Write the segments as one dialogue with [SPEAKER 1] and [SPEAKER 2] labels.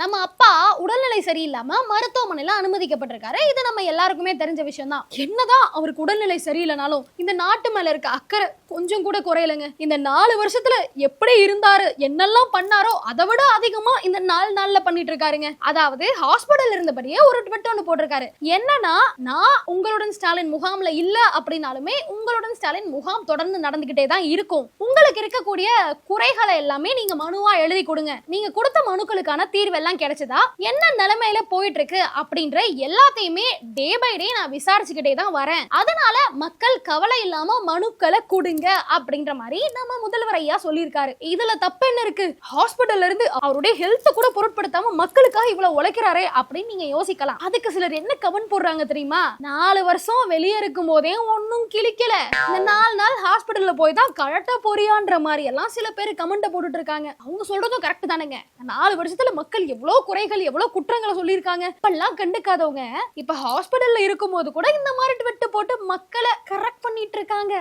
[SPEAKER 1] நம்ம அப்பா உடல்நிலை சரியில்லாம மருத்துவமனையில அனுமதிக்கப்பட்டிருக்காரு. இது நம்ம எல்லாருக்குமே தெரிஞ்ச விஷயம் தான் என்னதான் அவருக்கு உடல்நிலை சரியில்லைனாலும் இந்த நாட்டு மேல இருக்க அக்கறை கொஞ்சம் கூட குறையலைங்க. இந்த நாலு வருஷத்துல எப்படி இருந்தாரு என்னெல்லாம் பண்ணாரோ அதை விட அதிகமா இந்த நாலு நாள்ல பண்ணிட்டு இருக்காருங்க அதாவது ஹாஸ்பிட்டல் இருந்தபடியே ஒரு ட்விட் ஒன்று போட்டிருக்காரு. என்னன்னா நான் உங்களுடன் ஸ்டாலின் முகாம்ல இல்ல அப்படின்னாலுமே உங்களுடன் ஸ்டாலின் முகாம் தொடர்ந்து நடந்துகிட்டே தான் இருக்கும். உங்களுக்கு இருக்கக்கூடிய குறைகளை எல்லாமே நீங்க மனுவா எழுதி கொடுங்க. நீங்க கொடுத்த மனுக்களுக்கான தீர்வு எல்லாம் கிடைச்சதா? என்ன நிலைமையில போயிட்டு இருக்கு அப்படின்ற எல்லாத்தையுமே டே பை டே நான் விசாரிச்சுக்கிட்டே தான் வரேன். அதனால மக்கள் கவலை இல்லாம மனுக்களை கொடுங்க அப்படின்ற மாதிரி நம்ம முதல்வர் ஐயா சொல்லியிருக்காரு. இதுல தப்பு என்ன இருக்கு? ஹாஸ்பிட்டல்ல இருந்து அவருடைய ஹெல்த் கூட பொருட்படுத்தாம மக்களுக்காக இவ்வளவு உழைக்கிறாரே அப்படின்னு நீங்க யோசிக்கலாம். அதுக்கு சிலர் என்ன கமெண்ட் போடுறாங்க தெரியுமா? நாலு வருஷம் வெளியே இருக்கும் போதே ஒன்னும் கிழிக்கல. இந்த நாலு நாள் ஹாஸ்பிட்டல்ல போய் தான் கழட்ட போறியான்ற மாதிரி எல்லாம் சில பேர் கமெண்ட் போட்டுட்டு இருக்காங்க. அவங்க சொல்றதும் கரெக்ட் தானேங்க. நாலு வருஷத்துல மக்கள் எவ்வளவு குறைகள் எவ்வளவு குற்றங்களை சொல்லியிருக்காங்க. இப்பெல்லாம் கண்டுக்காதவங்க இப்ப ஹாஸ்பிட்டல்ல இருக்கும் போது கூட இந்த மாதிரி ட்விட்டு போட்டு மக்களை கரெக்ட் பண்ணிட்டு இருக்காங்க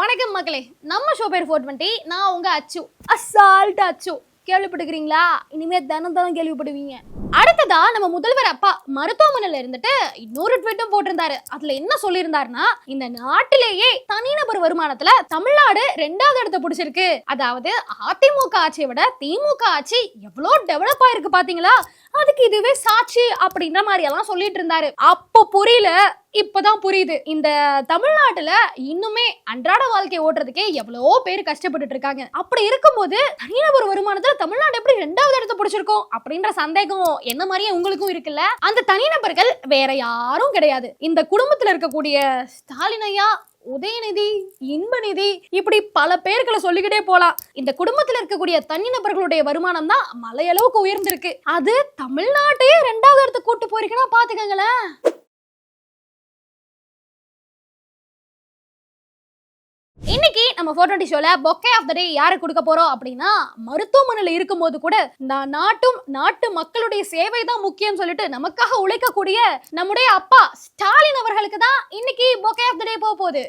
[SPEAKER 1] வணக்கம் மக்களே. நம்ம ஷோ பேர் ஃபோர் டுவெண்ட்டி நான் உங்க அச்சு அசால்ட் அச்சு. கேள்விப்பட்டுக்கிறீங்களா? இனிமே தினம் தினம் கேள்விப்படுவீங்க. அடுத்ததா நம்ம முதல்வர் அப்பா மருத்துவமனையில இருந்துட்டு இன்னொரு ட்வீட்டும் போட்டிருந்தாரு. அதுல என்ன சொல்லியிருந்தாருன்னா இந்த நாட்டிலேயே தனிநபர் வருமானத்துல தமிழ்நாடு ரெண்டாவது இடத்த பிடிச்சிருக்கு. அதாவது அதிமுக ஆட்சியை விட திமுக ஆட்சி எவ்வளோ டெவலப் ஆயிருக்கு பாத்தீங்களா? அதுக்கு இதுவே சாட்சி அப்படின்ற மாதிரி எல்லாம் சொல்லிட்டு இருந்தாரு. அப்போ புரியல இப்பதான் புரியுது. இந்த தமிழ்நாட்டுல இன்னுமே அன்றாட வாழ்க்கை ஓட்டுறதுக்கே எவ்வளவோ பேர் கஷ்டப்பட்டுட்டு இருக்காங்க. அப்படி இருக்கும்போது தனிநபர் வருமானத்துல தமிழ்நாடு எப்படி ரெண்டாவது இடத்தை பிடிச்சிருக்கோம் அப்படின்ற சந்தேகம் என்ன மாதிரியே உங்களுக்கும் இருக்குல்ல? அந்த தனிநபர்கள் வேற யாரும் கிடையாது. இந்த குடும்பத்துல இருக்கக்கூடிய ஸ்டாலின் ஐயா உதயநிதி இன்பநிதி இப்படி பல பேர்களை சொல்லிக்கிட்டே போலாம். இந்த குடும்பத்துல இருக்கக்கூடிய தனிநபர்களுடைய வருமானம் தான் மலையளவுக்கு உயர்ந்திருக்கு. அது தமிழ்நாட்டையே ரெண்டாவது இடத்துக்கு கூட்டு போயிருக்குன்னா பாத்துக்கங்களேன். நம்ம ஃபோர் டுவெண்ட்டி ஷோல பொக்கே ஆஃப் த டே யாரு கொடுக்க போறோம் அப்படின்னா மருத்துவமனையில இருக்கும்போது கூட நான் நாட்டும் நாட்டு மக்களுடைய சேவை தான் முக்கியம் சொல்லிட்டு நமக்காக உழைக்கக்கூடிய நம்முடைய அப்பா ஸ்டாலின் அவர்களுக்கு தான் இன்னைக்கு பொக்கே ஆஃப் த டே போக போகுது.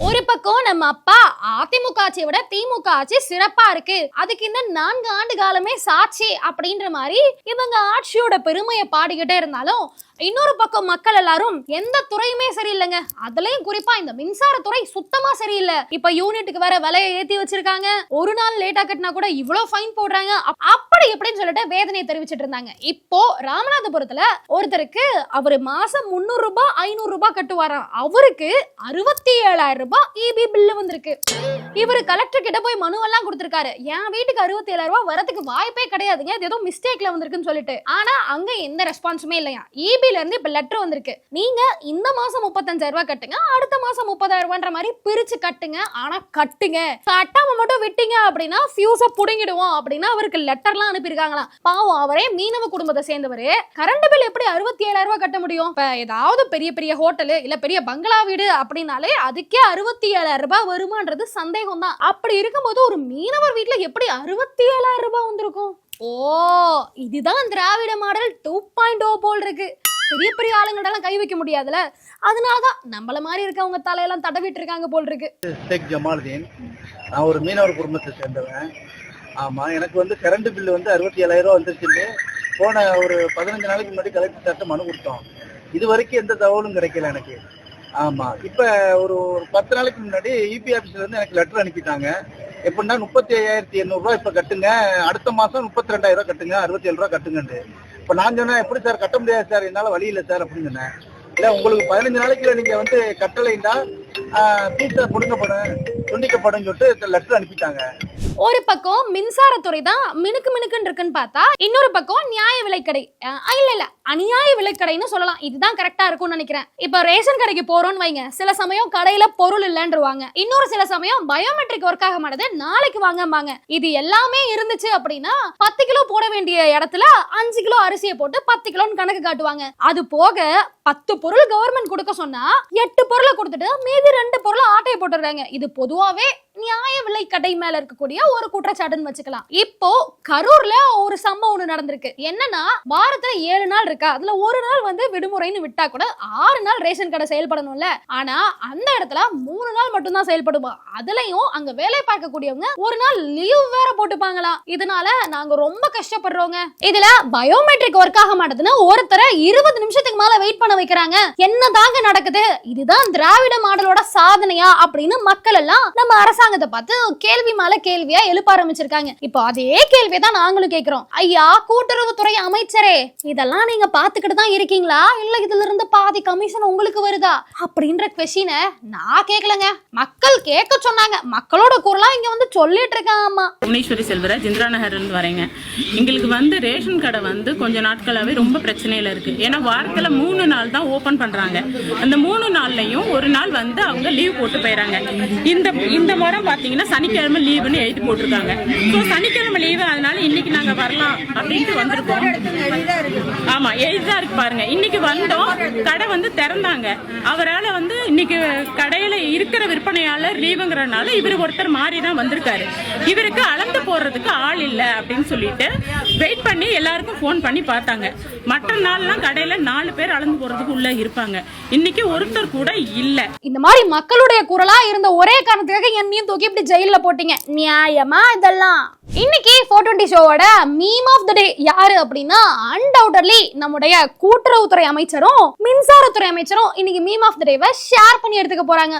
[SPEAKER 1] ஒரு பக்கம் நம்ம அப்பா அதிமுக ஆட்சியை விட திமுக ஆட்சி சிறப்பா இருக்கு. அதுக்கு இந்த நான்கு ஆண்டு காலமே சாட்சி அப்படின்ற மாதிரி இவங்க ஆட்சியோட பெருமையை பாடிக்கிட்டே இருந்தாலும் இன்னொரு பக்கம் மக்கள் எல்லாரும் எந்த துறையுமே சரியில்லைங்க. அதுலயும் குறிப்பா இந்த மின்சாரத்துறை சுத்தமா சரியில்லை. இப்ப யூனிட்டுக்கு வேற விலையை ஏத்தி வச்சிருக்காங்க. ஒரு நாள் லேட்டா கட்டினா கூட இவ்வளவு ஃபைன் போடுறாங்க. அப்- அப்படி எப்படின்னு சொல்லிட்டு வேதனையை தெரிவிச்சிட்டு இருந்தாங்க. இப்போ ராமநாதபுரத்துல ஒருத்தருக்கு அவரு மாசம் முன்னூறு ரூபாய் ஐநூறு ரூபாய் கட்டுவாராம். அவருக்கு அறுபத்தி ஏழாயிரம் ரூபாய் இபி பில்லு வந்திருக்கு. இவர் கலெக்டர் கிட்ட போய் மனுவெல்லாம் கொடுத்துருக்காரு. என் வீட்டுக்கு அறுபத்தி ஏழாயிரம் ரூபாய் வரதுக்கு வாய்ப்பே கிடையாதுங்க இது ஏதோ மிஸ்டேக்ல வந்திருக்குன்னு சொல்லிட்டு. ஆனா அங்க எந்த ரெஸ்பான்ஸுமே இல்லையா இபில இருந்து இப்ப லெட்டர் வந்திருக்கு. நீங்க இந்த மாசம் முப்பத்தஞ்சாயிரம் ரூபாய் கட்டுங்க. அடுத்த மாசம் முப்பதாயிரம் ரூபான்ற மாதிரி பிரிச்சு கட்டுங்க. ஆனா கட்டுங்க. கட்டாம மட்டும் விட்டீங்க அப்படின்னா ஃபியூஸ புடுங்கிடுவோம் அப்படின்னா அவருக்கு லெட்டர்லாம் அனுப்பியிருக்காங்களாம். பாவம் அவரே மீனவ குடும்பத்தை சேர்ந்தவர். கரண்ட் பில் எப்படி அறுபத்தி ஏழாயிரம் ரூபாய் கட்ட முடியும்? இப்ப ஏதாவது பெரிய பெரிய ஹோட்டலு இல்ல பெரிய பங்களா வீடு அப்படின்னாலே அதுக்கே அறுபத்தி ஏழாயிரம் ரூபாய் வருமான்றது சந்தேகம் தான் அப்படி இருக்கும்போது ஒரு மீனவர் வீட்டுல எப்படி அறுபத்தி ஏழாயிரம் ரூபாய் வந்திருக்கும்? ஓ இதுதான் Dravida model two point O போல் இருக்கு. பெரிய பெரிய ஆளுங்கள்டெல்லாம் கை வைக்க முடியாதுல அதனாலதான் நம்மள மாதிரி இருக்கவங்க தலையெல்லாம் தடவிட்டு இருக்காங்க போல் இருக்கு.
[SPEAKER 2] ஷேக் ஜமாலுதீன் நான் ஒரு மீனவர் குடும்பத்தை சேர்ந்தவன். ஆமா எனக்கு வந்து கரண்ட் பில்லு வந்து அறுபத்தி ஏழாயிரம் ரூபா வந்துருச்சுன்னு போன ஒரு பதினஞ்சு நாளைக்கு முன்னாடி கலெக்டர் சார்ட்ட மனு கொடுத்தோம். இது வரைக்கும் எந்த தகவலும் கிடைக்கல எனக்கு. ஆமா. இப்ப ஒரு ஒரு பத்து நாளைக்கு முன்னாடி இபி ஆபீஸ்ல இருந்து எனக்கு லெட்டர் அனுப்பிட்டாங்க. எப்படின்னா முப்பத்தி ஐயாயிரத்தி எண்ணூறு ரூபாய் இப்ப கட்டுங்க. அடுத்த மாசம் முப்பத்தி ரெண்டாயிரம் ரூபாய் கட்டுங்க. அறுபத்தி ஏழு ரூபாய் கட்டுங்கன்னு இப்ப நான் சொன்னேன் எப்படி சார்? கட்ட முடியாது சார். என்னால வழி இல்லை சார். அப்படின்னு சொன்னேன். இல்ல உங்களுக்கு பதினஞ்சு நாளைக்குள்ள நீங்க வந்து கட்டலைன்னா பீஸா கொடுக்கப்படும் துண்டிக்கப்படும் சொல்லிட்டு லெட்டர் அனுப்பிட்டாங்க.
[SPEAKER 1] ஒரு பக்கம் மின்சாரத்துறை தான் மினுக்கு மினுக்குன்னு இருக்குன்னு பார்த்தா இன்னொரு பக்கம் நியாய விலைக்கடை. இல்ல இல்ல. அநியாய விலைக்கடைன்னு சொல்லலாம். இதுதான் கரெக்டா இருக்கும்னு நினைக்கிறேன். இப்ப ரேஷன் கடைக்கு போறோம்னு வைங்க. சில சமயம் கடையில பொருள் இல்லைன்றவாங்க. இன்னொரு சில சமயம் பயோமெட்ரிக் ஒர்க் ஆக மாட்டேது நாளைக்கு வாங்கம்பாங்க. இது எல்லாமே இருந்துச்சு அப்படின்னா பத்து கிலோ போட வேண்டிய இடத்துல அஞ்சு கிலோ அரிசியை போட்டு பத்து கிலோன்னு கணக்கு காட்டுவாங்க. அது போக பத்து பொருள் கவர்மெண்ட் கொடுக்க சொன்னா எட்டு பொருளை கொடுத்துட்டு மீதி ரெண்டு பொருளை ஆட்டையை போட்டுடுறாங்க. இது பொதுவாவே நியாய விலை கடை மேல இருக்கக்கூடிய ஒரு குற்றச்சாட்டுன்னு வச்சுக்கலாம். இப்போ கரூர்ல ஒரு சம்பவம் ஒண்ணு நடந்திருக்கு. என்னன்னா வாரத்துல ஏழு நாள் இருக்கா? அதுல ஒரு நாள் வந்து விடுமுறைன்னு விட்டா கூட ஆறு நாள் ரேஷன் கடை செயல்படணும்ல. ஆனா அந்த இடத்துல மூணு நாள் மட்டும்தான் செயல்படுமா? அதுலயும் அங்க வேலை பார்க்கக்கூடியவங்க ஒரு நாள் லீவ் வேற போட்டுப்பாங்களாம் இதனால நாங்க ரொம்ப கஷ்டப்படுறோங்க. இதுல பயோமெட்ரிக் ஒர்க் ஆக மாட்டதுன்னு ஒருத்தரை இருபது நிமிஷத்துக்கு மேல வெயிட் பண்ண வைக்கிறாங்க. என்னதாங்க நடக்குது? இதுதான் திராவிட மாடலோட சாதனையா? அப்படின்னு மக்கள் எல்லாம் நம்ம அரசாங்கத்தை பார்த்து கேள்வி மேல கேள்வியா எழுப்ப ஆரம்பிச்சிருக்காங்க. இப்போ அதே கேள்வியை தான் நாங்களும் கேட்கிறோம். ஐயா கூட்டுறவுத்துறை அமைச்சரே இதெல்லாம் நீங்க பாத்துக்கிட்டு தான் இருக்கீங்களா? இல்ல இதுல இருந்து பாதி கமிஷன் உங்களுக்கு வருதா? அப்படின்ற கொஸ்டினை நான் கேட்கலங்க. மக்கள் கேட்க சொன்னாங்க. மக்களோட குரலா இங்க வந்து சொல்லிட்டு இருக்காங்க ஆமா
[SPEAKER 3] புவனேஸ்வரி செல்வராஜ் இந்திரா நகர்லேருந்து வரேங்க. எங்களுக்கு வந்து ரேஷன் கடை வந்து கொஞ்ச நாட்களாவே ரொம்ப பிரச்சனையில இருக்கு. ஏன்னா வாரத்துல மூணு நாள் தான் ஓப்பன் பண்றாங்க. அந்த மூணு நாள்லயும் ஒரு நாள் வந்து அவங்க லீவ் போட்டு போயிடறாங்க இந்த இந்த தான் பார்த்தீங்கன்னா சனிக்கிழமை லீவுன்னு எழுதி போட்டிருக்காங்க. ஸோ சனிக்கிழமை லீவு அதனால இன்னைக்கு நாங்கள் வரலாம் அப்படின்ட்டு வந்திருக்கோம். ஆமா எழுதிதான் இருக்கு பாருங்க. இன்னைக்கு வந்தோம். கடை வந்து திறந்தாங்க. அவரால் வந்து இன்னைக்கு கடையில இருக்கிற விற்பனையாளர் லீவுங்கிறனால இவர் ஒருத்தர் மாறி தான் வந்திருக்காரு. இவருக்கு அளந்து போடுறதுக்கு ஆள் இல்லை அப்படின்னு சொல்லிட்டு வெயிட் பண்ணி எல்லாருக்கும் ஃபோன் பண்ணி பார்த்தாங்க. மற்ற நாள்லாம் கடையில நாலு பேர் அளந்து போறதுக்கு உள்ள இருப்பாங்க. இன்னைக்கு ஒருத்தர் கூட இல்லை.
[SPEAKER 1] இந்த மாதிரி மக்களுடைய குரலா இருந்த ஒரே காரணத்துக்காக என்னையும் தூக்கி இப்படி ஜெயில போட்டீங்க. நியாயமா இதெல்லாம்? இன்னைக்கு ஃபோர் டுவெண்ட்டி ஷோவோட மீம் ஆஃப் த டே யாரு அப்படின்னா அன்டவுட்டர்லி நம்முடைய கூட்டுறவுத்துறை அமைச்சரும் மின்சாரத்துறை அமைச்சரும் இன்னைக்கு மீம் ஆஃப் த டேவை ஷேர் பண்ணி எடுத்துக்க போறாங்க.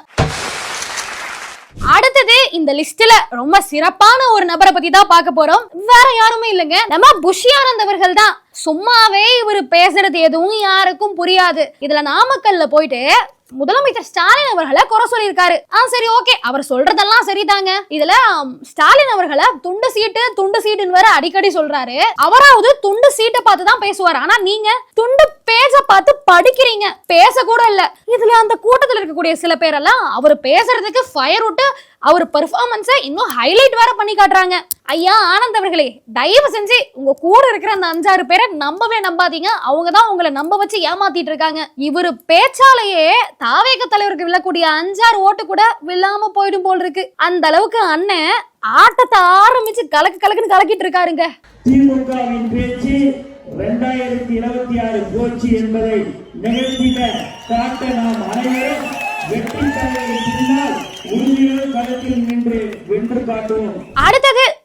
[SPEAKER 1] அடுத்தது இந்த லிஸ்ட்ல ரொம்ப சிறப்பான ஒரு நபரை பத்தி தான் பார்க்க போறோம். வேற யாருமே இல்லைங்க. நம்ம புஷி ஆனந்த் அவர்கள் தான். சும்மாவே இவர் பேசுறது எதுவும் யாருக்கும் புரியாது. இதுல நாமக்கல்ல போயிட்டு முதலமைச்சர் ஸ்டாலின் அவர்களை குறை சொல்லியிருக்காரு. ஆ சரி ஓகே. அவர் சொல்றதெல்லாம் சரிதாங்க. இதுல ஸ்டாலின் அவர்களை துண்டு சீட்டு துண்டு சீட்டுன்னு வேற அடிக்கடி சொல்றாரு. அவராவது துண்டு சீட்டை பார்த்து தான் பேசுவார். ஆனா நீங்க துண்டு பேஜ பார்த்து படிக்கிறீங்க. பேச கூட இல்ல. இதுல அந்த கூட்டத்தில் இருக்கக்கூடிய சில பேரெல்லாம் அவர் பேசுறதுக்கு ஃபயர் விட்டு அவர் பெர்ஃபார்மன்ஸை இன்னும் ஹைலைட் வேற பண்ணி காட்டுறாங்க. ஐயா ஆனந்த் அவர்களே தயவு செஞ்சு உங்க கூட இருக்கிற அந்த அஞ்சாறு பேரை நம்பவே நம்பாதீங்க. அவங்க தான் உங்களை நம்ப வச்சு ஏமாத்திட்டு இருக்காங்க. இவர் பேச்சாலேயே தாவேக தலைவருக்கு விழக்கூடிய அஞ்சாறு ஓட்டு கூட விழாம போயிடும் போல் இருக்கு. அந்த அளவுக்கு அண்ணன் ஆட்டத்தை ஆரம்பிச்சு கலக்கு கலக்குன்னு கலக்கிட்டு இருக்காருங்க.
[SPEAKER 4] திமுகவின் பேச்சு இரண்டாயிரத்தி இருபத்தி ஆறு போச்சு என்பதை நிகழ்த்திட காட்ட நாம் அனைவரும் வெற்றி தலைவரின் பின்னால் உறுதியுடன் களத்தில் நின்று வென்று காட்டுவோம்.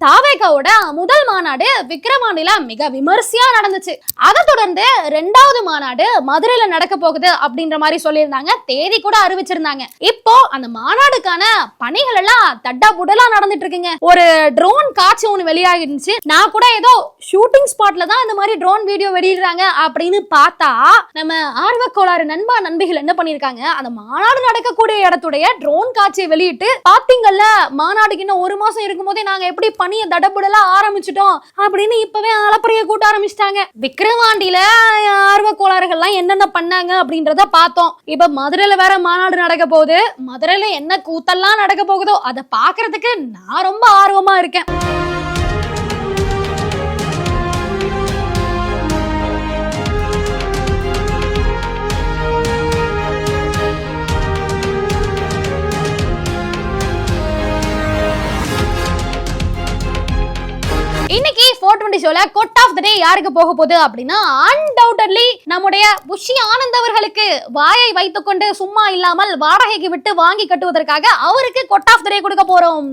[SPEAKER 1] தாவேகாவோட முதல் மாநாடு விக்ரவாண்டில மிக விமர்சையா நடந்துச்சு. அதை தொடர்ந்து ரெண்டாவது மாநாடு மதுரையில நடக்க போகுது அப்படின்ற மாதிரி சொல்லியிருந்தாங்க. தேதி கூட அறிவிச்சிருந்தாங்க. இப்போ அந்த மாநாடுக்கான பணிகள் எல்லாம் தட்டா புடலா நடந்துட்டு இருக்குங்க. ஒரு ட்ரோன் காட்சி ஒண்ணு வெளியாகிருந்துச்சு. நான் கூட ஏதோ ஷூட்டிங் ஸ்பாட்ல தான் இந்த மாதிரி ட்ரோன் வீடியோ வெளியிடுறாங்க அப்படின்னு பார்த்தா நம்ம ஆர்வ கோளாறு நண்பா நண்பிகள் என்ன பண்ணிருக்காங்க? அந்த மாநாடு நடக்கக்கூடிய இடத்துடைய ட்ரோன் காட்சியை வெளியிட்டு பாத்தீங்கல்ல மாநாடுக்கு இன்னும் ஒரு மாசம் இருக்கும் போதே நாங்க எப்படி பணியை தடபுடலா ஆரம்பிச்சிட்டோம் அப்படின்னு இப்பவே அலப்பறைய கூட்ட ஆரம்பிச்சிட்டாங்க. விக்ரவாண்டியில ஆர்வ கோளாறுகள்லாம் என்னென்ன பண்ணாங்க அப்படின்றத பார்த்தோம். இப்ப மதுரையில வேற மாநாடு நடக்க போகுது. மதுரையில என்ன கூத்தெல்லாம் நடக்க போகுதோ அதை பாக்குறதுக்கு நான் ரொம்ப ஆர்வமா இருக்கேன். ஆஃப் த டே யாருக்கு போக போகுது அப்படின்னா அன்டவுட்லி நம்முடைய புஷி ஆனந்த் அவர்களுக்கு வாயை வைத்துக்கொண்டு சும்மா இல்லாமல் வாடகைக்கு விட்டு வாங்கி கட்டுவதற்காக அவருக்கு கொட் ஆஃப் த டே கொடுக்க போறோம்.